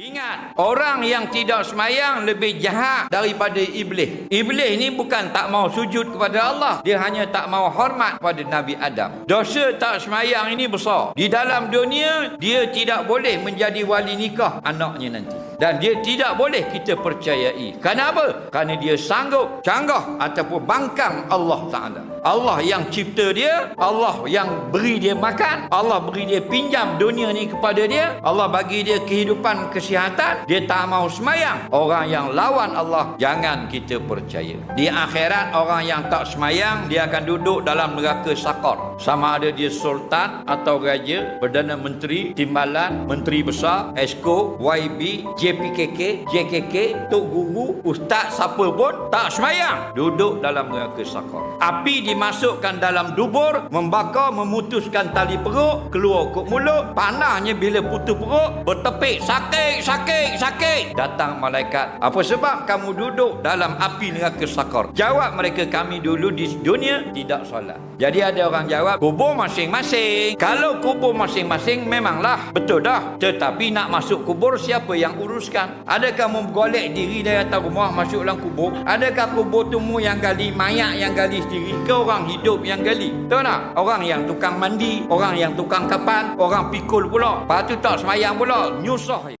Ingat, orang yang tidak semayang lebih jahat daripada iblis. Iblis ni bukan tak mau sujud kepada Allah. Dia hanya tak mau hormat kepada Nabi Adam. Dosa tak semayang ini besar. Di dalam dunia, dia tidak boleh menjadi wali nikah anaknya nanti. Dan dia tidak boleh kita percayai. Kenapa? Kerana dia sanggup canggah ataupun bangkang Allah Ta'ala. Allah yang cipta dia, Allah yang beri dia makan, Allah beri dia pinjam dunia ni kepada dia, Allah bagi dia kehidupan kesihatan, dia tak mau semayang. Orang yang lawan Allah, jangan kita percaya. Di akhirat, orang yang tak semayang, dia akan duduk dalam neraka sakor. Sama ada dia sultan atau raja, Perdana Menteri, Timbalan, Menteri Besar, Esko, YB, JPKK, JKK, Tok Guru, Ustaz siapa pun tak semayang. Duduk dalam neraka sakor. Api dimasukkan dalam dubur, membakar, memutuskan tali perut, keluar kok mulut. Panahnya bila putus perut, bertepik, sakit, sakit, sakit. Datang malaikat. Apa sebab kamu duduk dalam api neraka sakor? Jawab mereka, kami dulu di dunia tidak solat. Jadi ada orang jawab, kubur masing-masing. Kalau kubur masing-masing memanglah betul dah. Tetapi nak masuk kubur siapa yang uruskan? Adakah menggolek diri dari atas rumah masuk dalam kubur? Adakah kubur tu mu yang gali, mayat yang gali sendiri? Ke orang hidup yang gali? Tahu tak? Orang yang tukang mandi, orang yang tukang kapan, orang pikul pula. Lepas tu tak semayang pula. Nyusah.